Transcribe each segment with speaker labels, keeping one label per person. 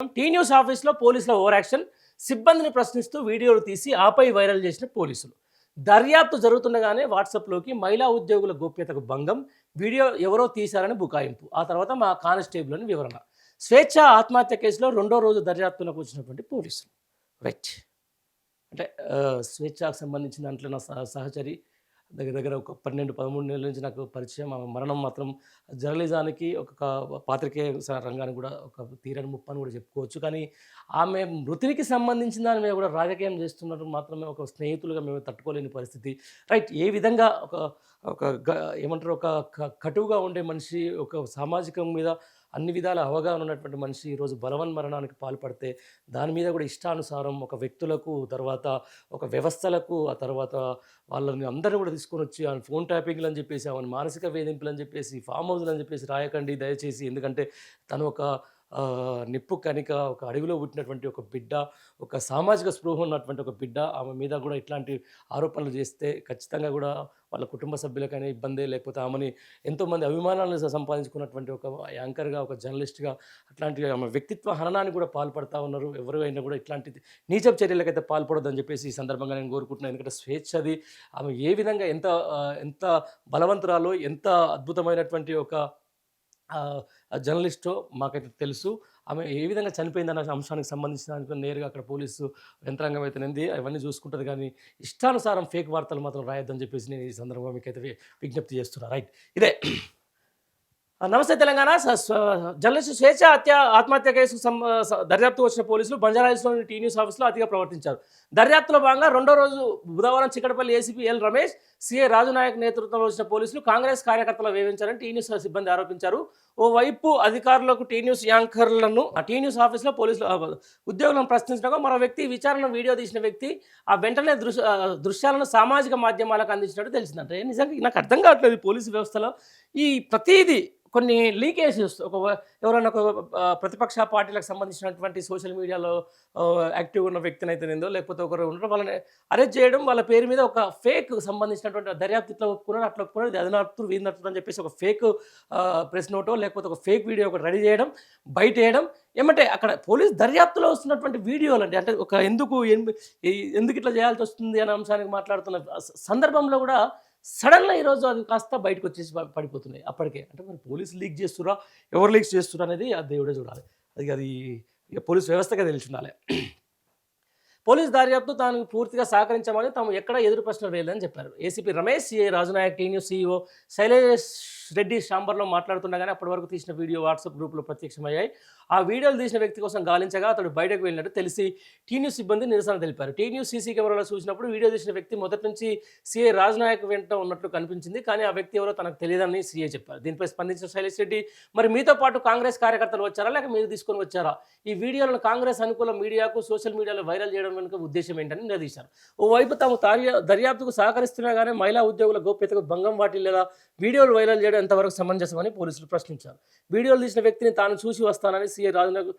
Speaker 1: Tea News ఆఫీస్లో పోలీసుల over action సిబ్బందిని ప్రశ్నిస్తూ వీడియోలు తీసి ఆపై వైరల్ చేసిన పోలీసులు. దర్యాప్తు జరుగుతుండగానే వాట్సాప్లోకి మహిళా ఉద్యోగుల గోప్యతకు భంగం వీడియో ఎవరో తీశారని బుకాయింపు. ఆ తర్వాత మా కానిస్టేబుల్ అని వివరణ. స్వేచ్ఛ ఆత్మహత్య కేసులో రెండో రోజు దర్యాప్తులకు వచ్చినటువంటి పోలీసులు. రైట్ అంటే స్వేచ్ఛకు సంబంధించిన దాంట్లో నా సహచరి దగ్గర దగ్గర ఒక పన్నెండు పదమూడు నెలల నుంచి నాకు పరిచయం. ఆమె మరణం మాత్రం జర్నలిజానికి ఒక క- పాత్రికేయ రంగానికి కూడా ఒక తీరని ముప్పు అని కూడా చెప్పుకోవచ్చు. కానీ ఆమె మృతికి సంబంధించిన దాని మీద కూడా రాజకీయం చేస్తున్నట్టు మాత్రమే ఒక స్నేహితులుగా మేము తట్టుకోలేని పరిస్థితి. రైట్ ఏ విధంగా ఒక ఒక ఏమంటారు ఒక క- కటువుగా ఉండే మనిషి ఒక సామాజికం మీద అన్ని విధాల అవగాహన ఉన్నటువంటి మనిషి ఈరోజు బలవన్ మరణానికి పాల్పడితే దాని మీద కూడా ఇష్టానుసారం ఒక వ్యక్తులకు తర్వాత ఒక వ్యవస్థలకు ఆ తర్వాత వాళ్ళని అందరిని కూడా తీసుకొని వచ్చి ఆయన ఫోన్ ట్యాపింగ్లు అని చెప్పేసి ఆమెను మానసిక వేధింపులు అని చెప్పేసి ఫామ్ హౌస్లు అని చెప్పేసి రాయకండి దయచేసి. ఎందుకంటే తను ఒక నిప్పు కనిక ఒక అడవిలో పుట్టినటువంటి ఒక బిడ్డ ఒక సామాజిక స్పృహ ఉన్నటువంటి ఒక బిడ్డ ఆమె మీద కూడా ఇట్లాంటి ఆరోపణలు చేస్తే ఖచ్చితంగా కూడా వాళ్ళ కుటుంబ సభ్యులకైనా ఇబ్బంది లేకపోతే ఆమెని ఎంతోమంది అభిమానాలను సంపాదించుకున్నటువంటి ఒక యాంకర్గా ఒక జర్నలిస్ట్గా అట్లాంటి ఆమె వ్యక్తిత్వ హననానికి కూడా పాల్పడతా ఉన్నారు. ఎవరు అయినా కూడా ఇట్లాంటి నీచపు చర్యలకైతే పాల్పడొద్దని చెప్పేసి ఈ సందర్భంగా నేను కోరుకుంటున్నాను ఎందుకంటే స్వేచ్ఛది ఆమె ఏ విధంగా ఎంత ఎంత బలవంతురాలో ఎంత అద్భుతమైనటువంటి ఒక జర్నలిస్టో మాకైతే తెలుసు. ఆమె ఏ విధంగా చనిపోయిందన్న అంశానికి సంబంధించిన దానికి నేరుగా అక్కడ పోలీసు యంత్రాంగం అయితేనేది అవన్నీ చూసుకుంటుంది కానీ ఇష్టానుసారం ఫేక్ వార్తలు మాత్రం రాయొద్దని చెప్పేసి నేను ఈ సందర్భంగా మీకైతే విజ్ఞప్తి చేస్తున్నా. రైట్. ఇదే నమస్తే తెలంగాణ. స- జర్నలిస్టు స్వేచ్ఛ హత్య ఆత్మహత్య కేసు దర్యాప్తు వచ్చిన పోలీసులు బంజారాహిల్స్లోని టీ న్యూస్ ఆఫీస్లో అతిగా ప్రవర్తించారు. దర్యాప్తులో భాగంగా రెండో రోజు బుధవారం Chikkadapalli ACP L Ramesh CI Rajunayak నేతృత్వంలో వచ్చిన పోలీసులు కాంగ్రెస్ కార్యకర్తలు వేధించారని టీ న్యూస్ సిబ్బంది ఆరోపించారు. ఓవైపు అధికారులకు టీ న్యూస్ యాంకర్లను ఆ టీ న్యూస్ ఆఫీస్లో పోలీసులు ఉద్యోగులను ప్రశ్నించడంగా మరో వ్యక్తి విచారణ వీడియో తీసిన వ్యక్తి ఆ వెంటనే దృశ్య దృశ్యాలను సామాజిక మాధ్యమాలకు అందించినట్టు తెలిసిందంటే. నిజంగా నాకు అర్థం కావట్లేదు పోలీసు వ్యవస్థలో. ఈ ప్రతిదీ కొన్ని లీకేజెస్ ఒక ఎవరైనా ఒక ప్రతిపక్ష పార్టీలకు సంబంధించినటువంటి సోషల్ మీడియాలో యాక్టివ్ ఉన్న వ్యక్తిని అయితేనేందో లేకపోతే ఒకరు ఉండడం వాళ్ళని అరెస్ట్ చేయడం వాళ్ళ పేరు మీద ఒక ఫేక్ సంబంధించినటువంటి దర్యాప్తు ఇట్లా ఒప్పుకున్నారు అట్లా ఒప్పుకున్నారు ఇది అది నడుపుతున్నారు అని చెప్పేసి ఒక ఫేక్ ప్రెస్ నోటో లేకపోతే ఒక ఫేక్ వీడియో ఒకటి రెడీ చేయడం బయట వేయడం ఏమంటే అక్కడ పోలీస్ దర్యాప్తులో వస్తున్నటువంటి వీడియోలు అంటే అంటే ఒక ఎందుకు ఎందుకు ఇట్లా చేయాల్సి వస్తుంది అనే అంశానికి మాట్లాడుతున్న సందర్భంలో కూడా సడన్గా ఈరోజు అది కాస్త బయటకు వచ్చేసి పడిపోతున్నాయి అప్పటికే. అంటే మరి పోలీసు లీక్ చేస్తురా? ఎవరు లీక్ చేస్తురా అనేది ఆ దేవుడే చూడాలి. అది అది ఇక పోలీస్ వ్యవస్థగా తెలిసి ఉండాలి పోలీస్ దర్యాప్తు తాను పూర్తిగా సహకరించామని తాము ఎక్కడ ఎదురు ప్రశ్నలు వేయలేదని చెప్పారు. ACP Ramesh CI Rajunayak T News CEO Shailesh Reddy ఛాంబర్లో మాట్లాడుతుండగానే అప్పటి వరకు తీసిన వీడియో వాట్సాప్ గ్రూప్లో ప్రత్యక్షమయ్యాయి. ఆ వీడియోలు తీసిన వ్యక్తి కోసం గాలించగా అతడు బయటకు వెళ్ళినట్టు తెలిసి టీన్యూస్ సిబ్బంది నిరసన తెలిపారు. టీన్యూస్ సీసీ కెమెరాలో చూసినప్పుడు వీడియో తీసిన వ్యక్తి మొదటి నుంచి సీఏ రాజనాయక్ వెంట ఉన్నట్లు కనిపించింది. కానీ ఆ వ్యక్తి ఎవరో తనకు తెలియదని సీఏ చెప్పారు. దీనిపై స్పందించిన శైలేష్ రెడ్డి మరి మీతో పాటు కాంగ్రెస్ కార్యకర్తలు వచ్చారా లేక మీరు తీసుకొని వచ్చారా? ఈ వీడియోలను కాంగ్రెస్ అనుకూల మీడియాకు సోషల్ మీడియాలో వైరల్ చేయడం వెనుక ఉద్దేశం ఏంటని నిలదీశారు. ఓవైపు తాము దర్యాప్తుకు సహకరిస్తున్నా కానీ మహిళా ఉద్యోగుల గోప్యతకు భంగం వాటిల్లేలా వీడియోలు వైరల్ చేయడం ఎంతవరకు సమంజసమని పోలీసులు ప్రశ్నించారు. వీడియోలు తీసిన వ్యక్తిని తాను చూసి వస్తానని CI Rajunayak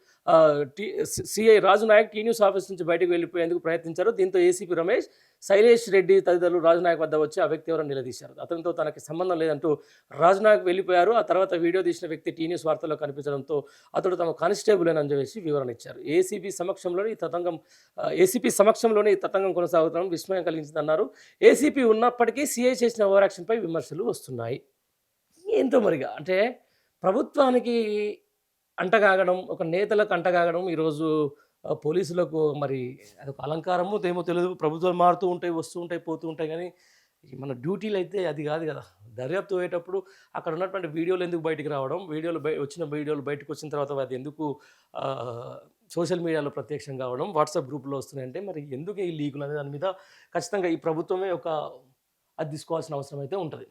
Speaker 1: CI Rajunayak T News office నుంచి బయటకు వెళ్ళిపోయేందుకు ప్రయత్నించారు. దీంతో ఏసీపీ రమేష్ శైలేష్ రెడ్డి తదితరులు రాజునాయక్ వద్ద వచ్చి ఆ వ్యక్తి ఎవరో నిలదీశారు. అతనితో తనకి సంబంధం లేదంటూ రాజునాయక్ వెళ్ళిపోయారు. ఆ తర్వాత వీడియో తీసిన వ్యక్తి టీ న్యూస్ వార్తల్లో కనిపించడంతో అతడు తమ కానిస్టేబుల్ అని చెప్పేసి వివరణ ఇచ్చారు. ఏసీబీ సమక్షంలోనే ఈ తతంగం ఏసీపీ సమక్షంలోనే ఈ తతంగం కొనసాగుతాం విస్మయం కలిగించిందన్నారు. ఏసీపీ ఉన్నప్పటికీ సీఐ చేసిన ఓవరాక్షన్పై విమర్శలు వస్తున్నాయి. ఏంటో మరిగా అంటే ప్రభుత్వానికి అంటగాగడం ఒక నేతలకు అంటగాగడం ఈరోజు పోలీసులకు మరి అదొక అలంకారము ఏమో తెలియదు ప్రభుత్వాలు మారుతూ ఉంటాయి వస్తూ ఉంటాయి పోతూ ఉంటాయి కానీ మన డ్యూటీలు అయితే అది కాదు కదా. దర్యాప్తు అయ్యేటప్పుడు అక్కడ ఉన్నటువంటి వీడియోలు ఎందుకు బయటికి రావడం? వీడియోలు బయ వచ్చిన వీడియోలు బయటకు వచ్చిన తర్వాత అది ఎందుకు సోషల్ మీడియాలో ప్రత్యక్షం కావడం వాట్సాప్ గ్రూప్లో వస్తున్నాయంటే మరి ఎందుకు ఈ లీకులు అనే దాని మీద ఖచ్చితంగా ఈ ప్రభుత్వమే ఒక అది తీసుకోవాల్సిన అవసరం అయితే ఉంటుంది.